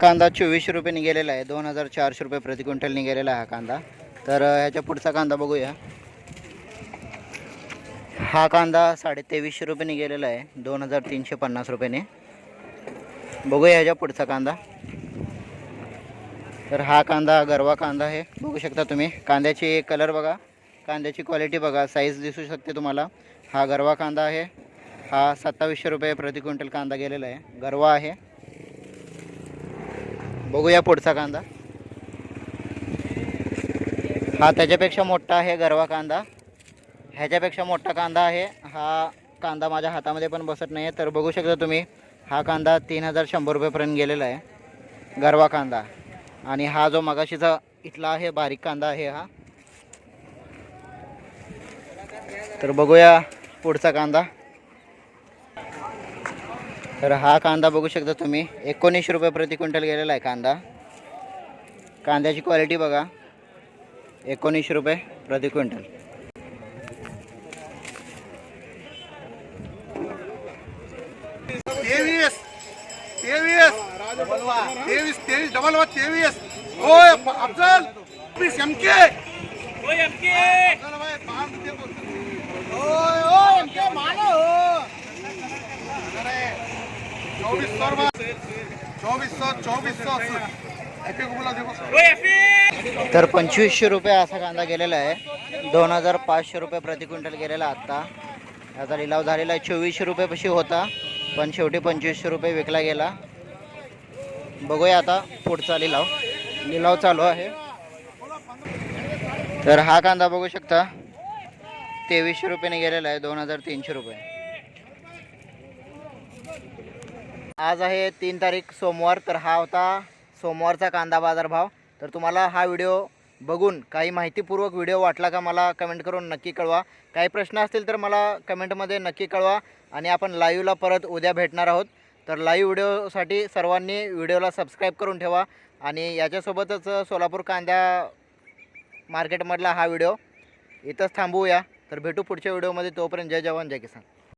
कांदा चोवीसशे रुपये निघालेला आहे. दोन हजार चारशे रुपये प्रति क्विंटल निघालेला आहे हा कांदा. तर ह्याच्या पुढचा कांदा बघूया. हा कांदा साडे तेवीसशे रुपये निघालेला आहे. दोन हजार तीनशे पन्नास रुपयाने. बघूया ह्याच्या पुढचा कांदा. तर हा कांदा गरवा कांदा आहे. बघू शकता तुम्ही. कांद्याची कलर बघा. कांद्याची क्वालिटी बघा. साईज दिसू शकते तुम्हाला. हा गरवा कांदा आहे. हा सत्तावीसशे रुपये प्रति क्विंटल कांदा गेलेला आहे. गरवा आहे. बघूया पुढचा कांदा. हा त्याच्यापेक्षा मोठा आहे गरवा कांदा. ह्याच्यापेक्षा मोठा कांदा आहे. हा कांदा माझ्या हातामध्ये पण बसत नाही आहे तर बघू शकता तुम्ही हा कांदा तीन हजार शंभर रुपयेपर्यंत गेलेला आहे. गरवा कांदा. आणि हा जो मगाशीचा इथला आहे बारीक कांदा आहे हा. तर बघूया पुढचा कांदा. तर हा कांदा बघू शकता तुम्ही. एकोणीसशे रुपये प्रति क्विंटल गेलेला आहे कांदा. कांद्याची क्वालिटी बघा. एकोणीसशे रुपये प्रति क्विंटल. तेवीस. तेवीस. तेवीस तेवीस डबल वा तेवीस. होय अफजल. तर पंचवीसशे रुपये असा कांदा गेलेला आहे. दोन हजार पाचशे रुपये प्रति क्विंटल गेलेला आत्ता. याचा लिलाव झालेला आहे. चोवीसशे रुपयेपाशी होता पण शेवटी पंचवीसशे रुपये विकला गेला. बघूया आता पुढचा लिलाव. लिलाव चालू आहे. तर हा कांदा बघू शकता. तेवीसशे रुपयाने गेलेला आहे. दोन हजार तीनशे रुपये. आज आहे तीन तारीख सोमवार तर हा होता सोमवारचा कांदा बाजारभाव. तर तुम्हाला हा व्हिडिओ बघून काही माहितीपूर्वक व्हिडिओ वाटला का मला कमेंट करून नक्की कळवा. काही प्रश्न असतील तर मला कमेंटमध्ये नक्की कळवा आणि आपण लाईव्हला परत उद्या भेटणार आहोत. तर लाईव्ह व्हिडिओसाठी सर्वांनी व्हिडिओला सबस्क्राईब करून ठेवा आणि याच्यासोबतच सोलापूर कांदा मार्केटमधला हा व्हिडिओ इथंच थांबवूया तर भेटू पुढच्या व्हिडिओमध्ये. तोपर्यंत जय जवान जय किसान.